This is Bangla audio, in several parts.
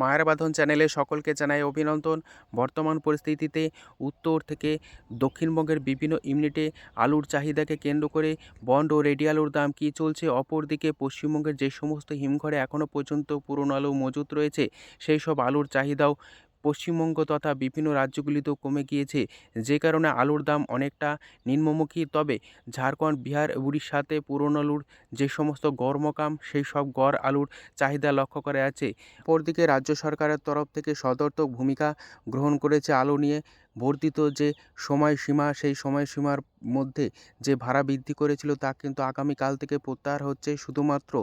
মায়ের বাঁধন চ্যানেলে সকলকে জানাই অভিনন্দন। বর্তমান পরিস্থিতিতে উত্তর থেকে দক্ষিণবঙ্গের বিভিন্ন ইউনিটে আলুর চাহিদাকে কেন্দ্র করে বন্ড ও রেডি আলুর দাম কী চলছে? অপরদিকে পশ্চিমবঙ্গের যে সমস্ত হিমঘরে এখনও পর্যন্ত পুরনো আলু মজুত রয়েছে, সেই সব আলুর চাহিদাও পশ্চিমবঙ্গ তথা বিভিন্ন রাজ্যগুলিতেও কমে গিয়েছে। যে কারণে আলুর দাম অনেকটা নিম্নমুখী। তবে ঝাড়খণ্ড, বিহার, উড়িষ্যাতে পুরনো আলুর যে সমস্ত গড় মকাম সেই সব গড় আলুর চাহিদা লক্ষ্য করা যাচ্ছে। অপরদিকে রাজ্য সরকারের তরফ থেকে সতর্ক ভূমিকা গ্রহণ করেছে আলু নিয়ে। বর্ধিত যে সময়সীমা, সেই সময়সীমার মধ্যে যে ভাড়া বৃদ্ধি করেছিল তা কিন্তু আগামীকাল থেকে প্রত্যাহার হচ্ছে। শুধুমাত্র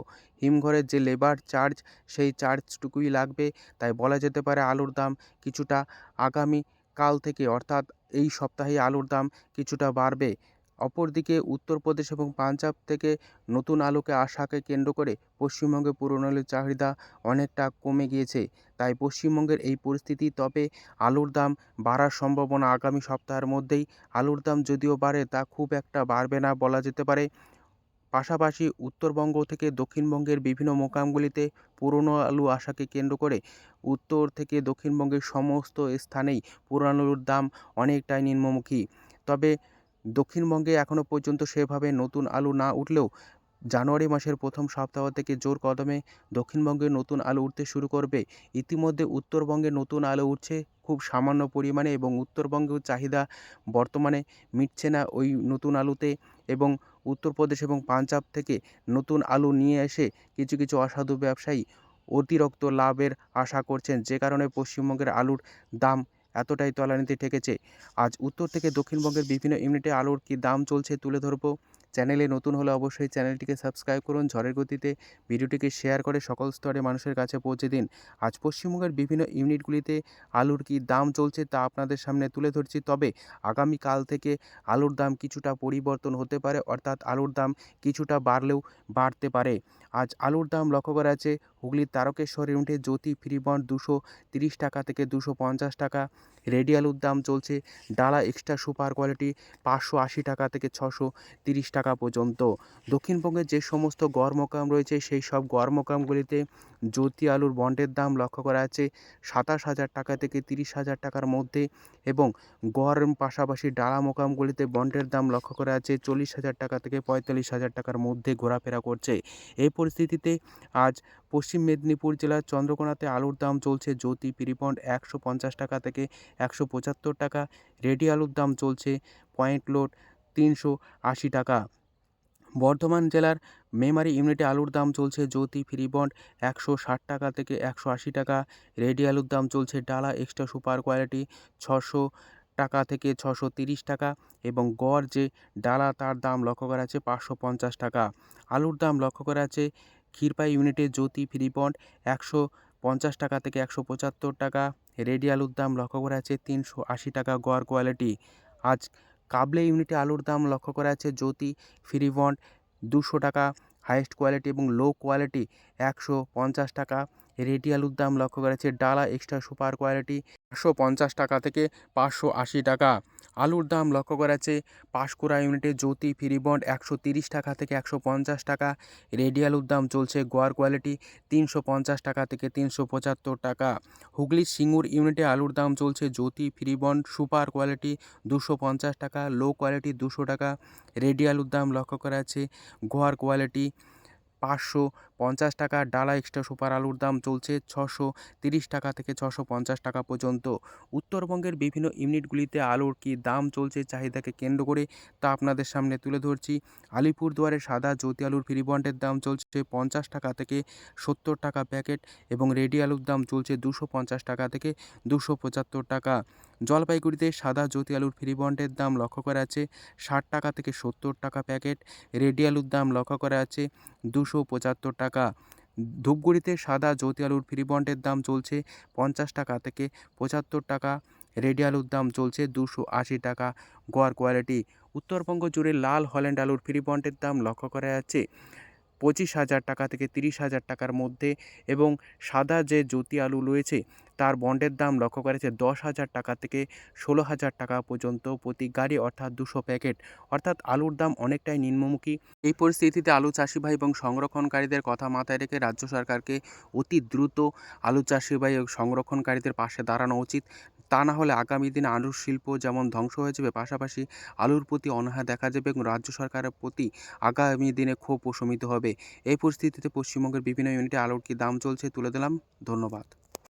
হিমঘরের যে লেবার চার্জ সেই চার্জটুকুই লাগবে। তাই বলা যেতে পারে আলুর দাম কিছুটা আগামী কাল থেকে, অর্থাৎ এই সপ্তাহে আলুর দাম কিছুটা বাড়বে। অপরদিকে উত্তরপ্রদেশ এবং পাঞ্জাব থেকে নতুন আলুকে আসাকে কেন্দ্র করে পশ্চিমবঙ্গে পুরনো আলুর চাহিদা অনেকটা কমে গিয়েছে। তাই পশ্চিমবঙ্গের এই পরিস্থিতি, তবে আলুর দাম বাড়ার সম্ভাবনা আগামী সপ্তাহের মধ্যেই আলুর দাম যদিও বাড়ে তা খুব একটা বাড়বে না বলা যেতে পারে। পাশাপাশি উত্তরবঙ্গ থেকে দক্ষিণবঙ্গের বিভিন্ন মোকামগুলিতে পুরনো আলু আসাকে কেন্দ্র করে উত্তর থেকে দক্ষিণবঙ্গের সমস্ত স্থানেই পুরনো আলুর দাম অনেকটাই নিম্নমুখী। তবে দক্ষিণবঙ্গে এখনও পর্যন্ত সেভাবে নতুন আলু না উঠলেও জানুয়ারি মাসের প্রথম সপ্তাহ থেকে জোর কদমে দক্ষিণবঙ্গে নতুন আলু উঠতে শুরু করবে। ইতিমধ্যে উত্তরবঙ্গে নতুন আলু উঠছে খুব সামান্য পরিমাণে এবং উত্তরবঙ্গেও চাহিদা বর্তমানে মিটছে না ওই নতুন আলুতে এবং উত্তরপ্রদেশ এবং পাঞ্জাব থেকে নতুন আলু নিয়ে এসে কিছু কিছু অসাধু ব্যবসায়ী অতিরিক্ত লাভের আশা করছেন। যে কারণে পশ্চিমবঙ্গের আলুর দাম এতটাই তলানিতে ঠেকেছে। আজ উত্তর থেকে দক্ষিণবঙ্গের বিভিন্ন ইউনিটে আলুর কী দাম চলছে তুলে ধরবো। চ্যানেলে নতুন হলে অবশ্যই চ্যানেলটিকে সাবস্ক্রাইব করুন। ঝড়ের গতিতে ভিডিওটিকে শেয়ার করে সকল স্তরে মানুষের কাছে পৌঁছে দিন। আজ পশ্চিমবঙ্গের বিভিন্ন ইউনিটগুলিতে আলুর কী দাম চলছে তা আপনাদের সামনে তুলে ধরছি। তবে আগামীকাল থেকে আলুর দাম কিছুটা পরিবর্তন হতে পারে, অর্থাৎ আলুর দাম কিছুটা বাড়লেও বাড়তে পারে। আজ আলুর দাম লক্ষ্য করা আছে হুগলির তারকেশ্বর ইউনিটে জ্যোতি ফ্রিবন্ড দুশো তিরিশ টাকা থেকে দুশো পঞ্চাশ টাকা। রেডি আলুর দাম চলছে ডালা এক্সট্রা সুপার কোয়ালিটি পাঁচশো আশি টাকা থেকে ছশো তিরিশ টাকা পর্যন্ত। দক্ষিণবঙ্গের যে সমস্ত গড় মোকাম রয়েছে, সেই সব গড় মোকামগুলিতে জ্যোতি আলুর বন্ডের দাম লক্ষ্য করা আছে সাতাশ হাজার টাকা থেকে তিরিশ হাজার টাকার মধ্যে এবং গড় পাশাপাশি ডালা মোকামগুলিতে বন্ডের দাম লক্ষ্য করা আছে চল্লিশ হাজার টাকা থেকে পঁয়তাল্লিশ হাজার টাকার মধ্যে ঘোরাফেরা করছে। এই পরিস্থিতিতে আজ পশ্চিম মেদিনীপুর জেলার চন্দ্রকোনাতে আলুর দাম চলছে জ্যোতি পিরিপন্ড একশো পঞ্চাশ টাকা থেকে একশো পঁচাত্তর টাকা। রেডি আলুর দাম চলছে পয়েন্ট লোড তিনশো আশি টাকা। বর্ধমান জেলার মেমারি ইউনিটে আলুর দাম চলছে জ্যোতি ফ্রিবন্ড একশো ষাট টাকা থেকে একশো আশি টাকা। রেডি আলুর দাম চলছে ডালা এক্সট্রা সুপার কোয়ালিটি ছশো টাকা থেকে ছশো তিরিশ টাকা এবং গড় যে ডালা তার দাম লক্ষ্য করা আছে পাঁচশো পঞ্চাশ টাকা। আলুর দাম লক্ষ্য করা আছে ক্ষীরপাই ইউনিটে জ্যোতি ফ্রি ফ্রিবন্ড একশো পঞ্চাশ টাকা থেকে একশো পঁচাত্তর টাকা। রেডি আলুর দাম লক্ষ্য করা আছে তিনশো আশি টাকা গড় কোয়ালিটি। আজ কাবলে ইউনিটে আলুর দাম লক্ষ্য করা আছে জ্যোতি ফ্রি ফ্রিবন্ড দুশো টাকা, হাইয়েস্ট কোয়ালিটি এবং লো কোয়ালিটি একশো পঞ্চাশ টাকা। রেডি আলুর দাম লক্ষ্য করা আছে ডালা এক্সট্রা সুপার কোয়ালিটি একশো পঞ্চাশ টাকা থেকে পাঁচশো আশি টাকা। আলুর দাম লক্ষ্য করা আছে পাঁশকুড়া ইউনিটে জ্যোতি ফ্রিবন্ড একশো তিরিশ টাকা থেকে একশো পঞ্চাশ টাকা। রেডি আলুর দাম চলছে গোয়ার কোয়ালিটি তিনশো পঞ্চাশ টাকা থেকে তিনশো পঁচাত্তর টাকা। হুগলির সিঙ্গুর ইউনিটে আলুর দাম চলছে জ্যোতি ফ্রিবন্ড সুপার কোয়ালিটি দুশো পঞ্চাশ টাকা, লো কোয়ালিটি দুশো টাকা। রেডি আলুর দাম লক্ষ্য করা আছে গোয়ার কোয়ালিটি পাঁচশো পঞ্চাশ টাকা, ডালা এক্সট্রা সুপার আলুর দাম চলছে ছশো তিরিশ টাকা থেকে ছশো পঞ্চাশ টাকা পর্যন্ত। উত্তরবঙ্গের বিভিন্ন ইউনিটগুলিতে আলুর কী দাম চলছে চাহিদাকে কেন্দ্র করে তা আপনাদের সামনে তুলে ধরছি। আলিপুরদুয়ারে সাদা জ্যোতি আলুর ফ্রিবন্ডের দাম চলছে পঞ্চাশ টাকা থেকে সত্তর টাকা প্যাকেট এবং রেডি আলুর দাম চলছে দুশো পঞ্চাশ টাকা থেকে দুশো পঁচাত্তর টাকা। জলপাইগুড়িতে সাদা জ্যোতি আলুর ফ্রি বন্ডের দাম লক্ষ্য করা আছে ষাট টাকা থেকে সত্তর টাকা প্যাকেট। রেডি আলুর দাম লক্ষ্য করা আছে দুশো পঁচাত্তর টাকা। ধূপগুড়িতে সাদা জ্যোতি আলুর ফ্রি বন্ডের দাম চলছে পঞ্চাশ টাকা থেকে পঁচাত্তর টাকা। রেডি আলুর দাম চলছে দুশো আশি টাকা। গোয়ার কোয়ালিটি। উত্তরবঙ্গ জুড়ে লাল হল্যান্ড আলুর ফ্রি বন্ডের দাম লক্ষ্য করা যাচ্ছে পঁচিশ হাজার টাকা থেকে তিরিশ হাজার টাকার মধ্যে এবং সাদা যে জ্যোতি আলু রয়েছে, তার বন্ডের দাম লক্ষ্য করেছে দশ হাজার টাকা থেকে ষোলো হাজার টাকা পর্যন্ত প্রতি গাড়ি, অর্থাৎ দুশো প্যাকেট। অর্থাৎ আলুর দাম অনেকটাই নিম্নমুখী। এই পরিস্থিতিতে আলু চাষি ভাই এবং সংরক্ষণকারীদের কথা মাথায় রেখে রাজ্য সরকারকে অতি দ্রুত আলু চাষি ভাই ও সংরক্ষণকারীদের পাশে দাঁড়ানো উচিত। তা না হলে আগামী দিনে আলুর শিল্প যেমন ধ্বংস হয়ে যাবে, পাশাপাশি আলুর প্রতি অনীহা দেখা যাবে এবং রাজ্য সরকারের প্রতি আগামী দিনে ক্ষোভ প্রশমিত হবে। এই পরিস্থিতিতে পশ্চিমবঙ্গের বিভিন্ন ইউনিটে আলুর কী দাম চলছে তুলে দিলাম। ধন্যবাদ।